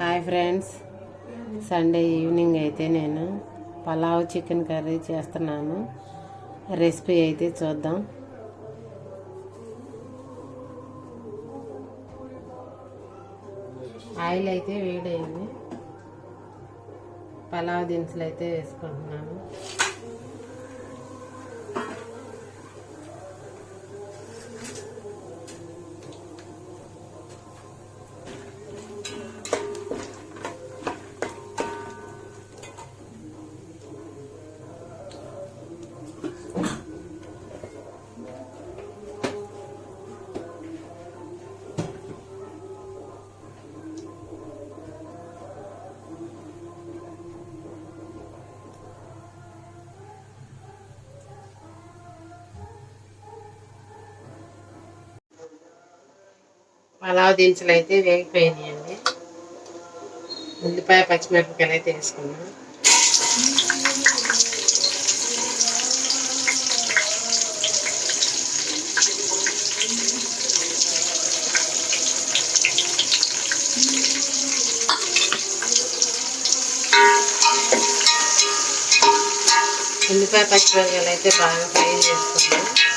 Hi friends Sunday evening అయితే నేను pulao chicken curry చేస్తున్నాను. రెసిపీ అయితే చూద్దాం. ఆయిల్ అయితే వేడైంది. పలావ్ దినుసులు అయితే వేసుకుంటున్నాను. పలావ్ దినుసులు అయితే వేగిపోయినాయండి. ఉల్లిపాయ పచ్చిమిరపకాయలు అయితే వేసుకున్నాం. ఉల్లిపాయ పచ్చిమిరపకాయలు అయితే బాగా ఫ్రై చేసుకున్నాం.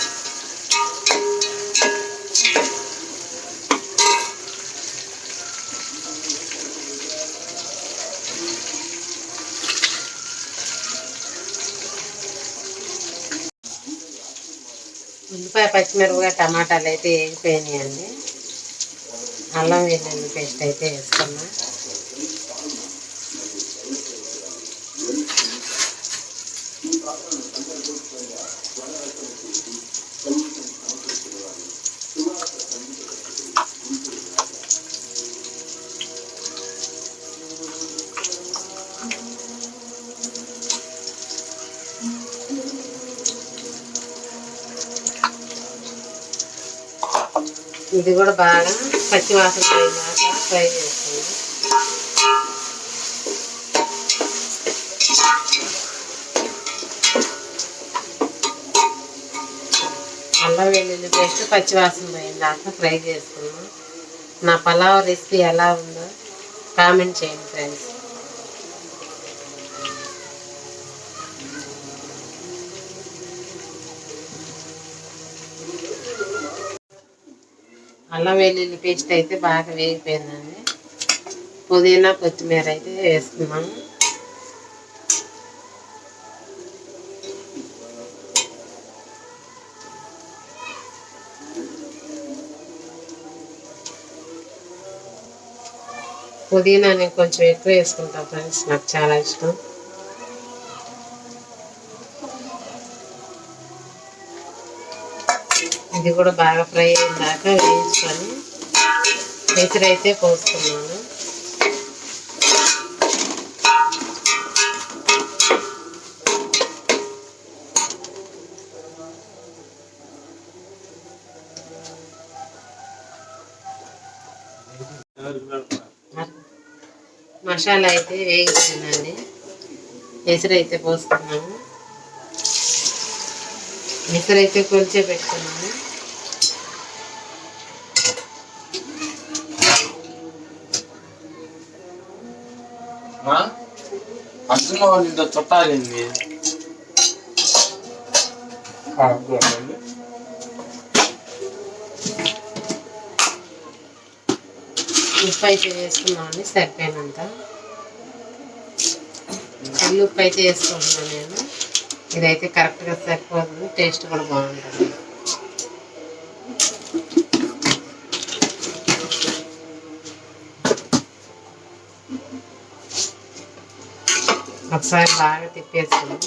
ఉల్లిపాయ పచ్చిమిరపకాయ టమాటాలు అయితే వేగిపోయినాయండి అల్లం వెల్లుల్లి పేస్ట్ అయితే వేసుకున్నా. ఇది కూడా బాగా పచ్చివాసన పోయినాక ఫ్రై చేస్తుంది అల్లం వెల్లుల్లి పేస్ట్ పచ్చివాసన వాసన పోయిందాక ఫ్రై చేసుకున్నాం నా పలావ్ రెసిపీ ఎలా ఉందో కామెంట్ చేయండి ఫ్రెండ్స్. అల్లం వెల్లుల్లి పేస్ట్ అయితే బాగా వేగిపోయిందండి. పుదీనా కొత్తిమీర అయితే వేసుకున్నాము. పుదీనా నేను కొంచెం ఎక్కువ వేసుకుంటాను ఫ్రెండ్స్. నాకు చాలా ఇష్టం. ఇది కూడా బాగా ఫ్రై అయిన దాకా వేయించుకొని పెసరైతే పోసుకున్నాను. మసాలా అయితే వేగిపోయిందండి పెసరైతే పోసుకున్నాము పెసరైతే కొలిచే పెట్టుకున్నాము వాళ్ళు ఇంత చుట్టాలింది ఉప్పు అయితే వేసుకున్నామండి సరిపోయినంత. ఉప్పు అయితే వేసుకుంటున్నాను నేను. ఇదైతే కరెక్ట్గా సరిపోతుంది టేస్ట్ కూడా బాగుంటుంది. ఒకసారి బాగా తిప్పేసుకుని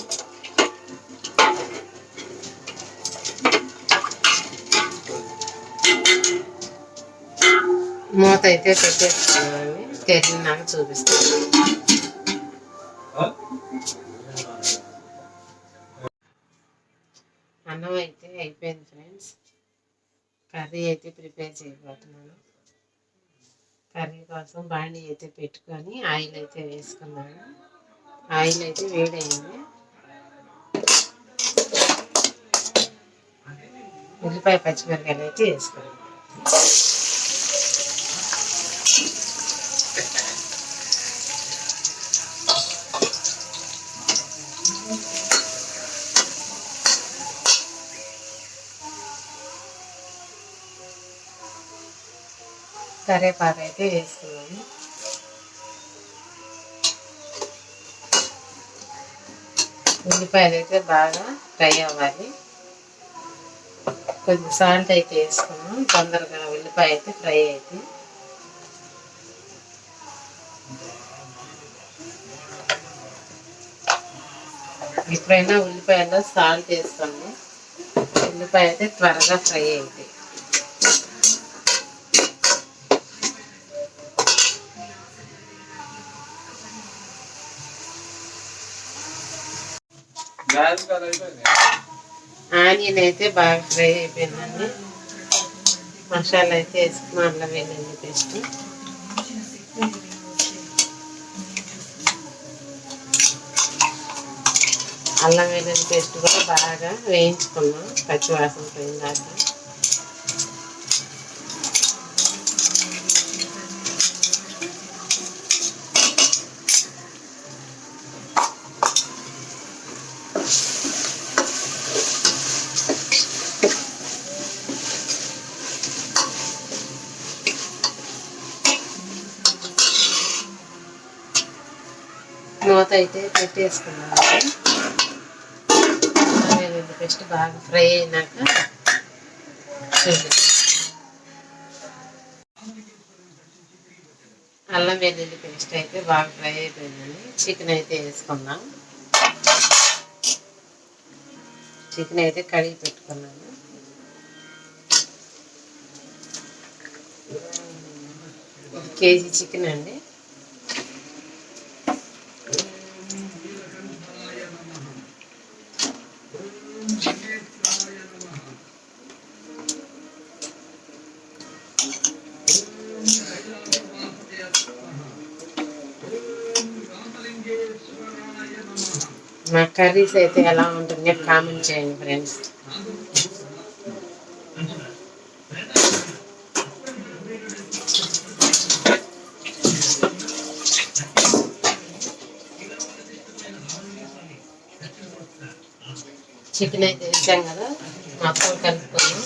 మూత అయితే పెట్టేసుకున్నామండి తెరిగినాక చూపిస్తాను. అన్నం అయితే అయిపోయింది ఫ్రెండ్స్. కర్రీ అయితే ప్రిపేర్ చేయబోతున్నాను. కర్రీ కోసం బాణీ అయితే పెట్టుకొని ఆయిల్ అయితే వేసుకున్నాను. ఆయిల్ అయితే వేడైంది ఉల్లిపాయ పచ్చిమిరకాయలు అయితే వేసుకోండి కరేపాకు అయితే వేసుకున్నాను. ఉల్లిపాయలు అయితే బాగా ఫ్రై అవ్వాలి. కొంచెం సాల్ట్ అయితే వేసుకున్నాం. తొందరగా ఉల్లిపాయ అయితే ఫ్రై అయితే ఎప్పుడైనా ఉల్లిపాయలో సాల్ట్ వేసుకోండి ఉల్లిపాయ అయితే త్వరగా ఫ్రై అయితే ఆనియన్ అయితే బాగా ఫ్రై అయిపోయిందండి. మసాలా అయితే వేసుకుని అల్లం వెల్లుల్లి పేస్ట్ అల్లం వెల్లుల్లి పేస్ట్ కూడా బాగా వేయించుకున్నాం పచ్చివాసన పోయిన దాకా మూత అయితే పెట్టేసుకున్నాను అల్లం పేస్ట్ బాగా ఫ్రై అయినాక అల్లం వెల్లుల్లి పేస్ట్ అయితే బాగా ఫ్రై అయిపోయిందండి చికెన్ అయితే వేసుకుందాం. చికెన్ అయితే కడిగి పెట్టుకున్నాను. కేజీ చికెన్ అండి. మా కర్రీస్ అయితే ఎలా ఉంటుంది కామెంట్ చేయండి ఫ్రెండ్స్. చికెన్ అయితే వేసాం కదా మొత్తం కలుపుకొని.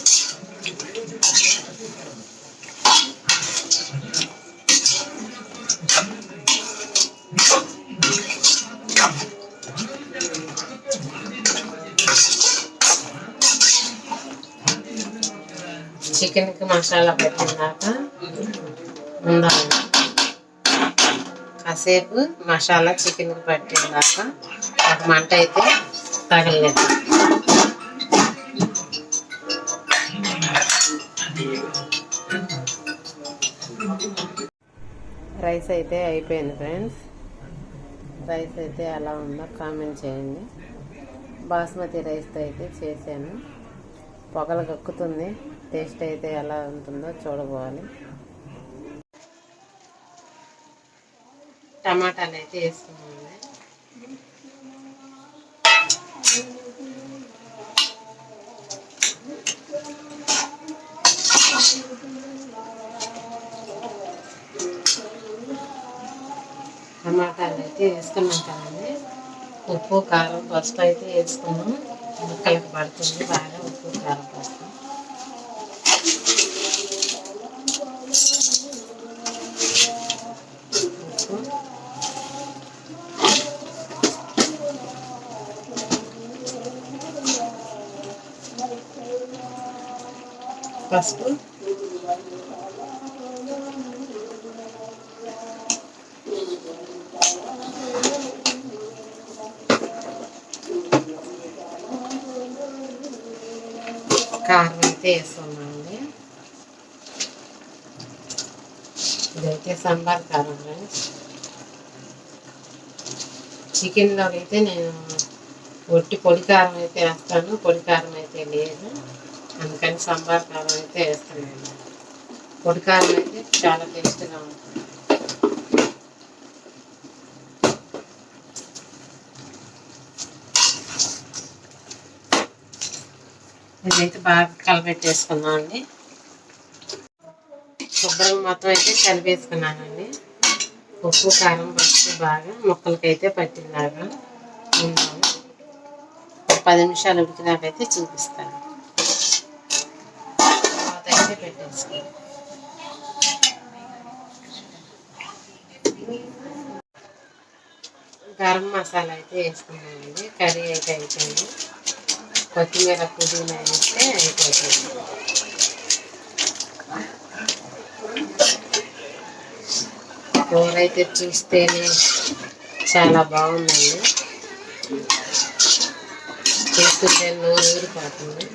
చికెన్కి మసాలా పెట్టినాక ఉండాలి. కాసేపు మసాలా చికెన్కి పట్టినాక ఒక మంట అయితే తగలలేదు రైస్ అయితే అయిపోయింది ఫ్రెండ్స్. రైస్ అయితే ఎలా ఉందో కామెంట్ చేయండి. బాస్మతి రైస్తో అయితే చేశాను. పొగలు కక్కుతుంది టేస్ట్ అయితే ఎలా ఉంటుందో చూడబోవాలి. టమాటాలు అయితే వేసుకున్నాను. టమాటాలు అయితే వేసుకున్నాం కదండి. ఉప్పు కారం పసుపు అయితే వేసుకున్నాం. ముక్కలకు పడుతుంది. బాగా ఉప్పు కారం పసుపు. ఉప్పు పసుపు కారం అయితే వేస్తున్నామండి ఇదైతే సాంబార్ కారం ఫ్రెండ్స్ చికెన్లో అయితే నేను ఒట్టి పొడి కారం అయితే వేస్తాను. పొడి కారం అయితే లేదు. అందుకని సాంబార్ కారం అయితే వేస్తున్నాను. పొడి కారం అయితే చాలా టేస్ట్గా ఉంటుంది. ఇదైతే బాగా కలబెట్టేసుకున్నాం అండి శుభ్రం మొత్తం అయితే కలిపేసుకున్నానండి. ఉప్పు కారం పసుపు బాగా ముక్కలకైతే పట్టిందాకా ఉండాలి. ఒక పది నిమిషాలు ఉడికినాకైతే చూపిస్తాను. తర్వాత అయితే పెట్టేసుకున్నాను గరం మసాలా అయితే వేసుకున్నామండి కర్రీ అయితే అయిపోయింది. కొత్తిమీర పుదీనా వేస్తే అయిపోతుంది. కూర అయితే చూస్తేనే చాలా బాగుందండి చూస్తుంటే నోరు ఊరిపోతుంది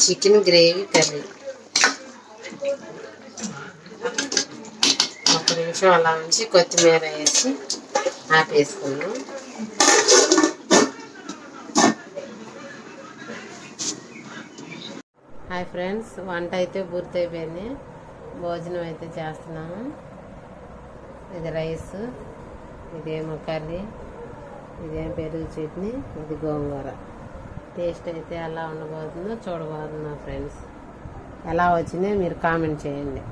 చికెన్ గ్రేవీ కర్రీ. ఒక నిమిషం అలా ఉంచి కొత్తిమీర వేసి ఆపేసుకున్నాం హాయ్ ఫ్రెండ్స్ వంట అయితే పూర్తయిపోయింది. భోజనం అయితే చేస్తున్నాము ఇది రైస్ ఇదేమో కర్రీ ఇదేం పెరుగు చట్నీ ఇది గోంగూర. టేస్ట్ అయితే ఎలా ఉండబోతుందో చూడబోతున్నా ఫ్రెండ్స్. ఎలా వచ్చిందో మీరు కామెంట్ చేయండి.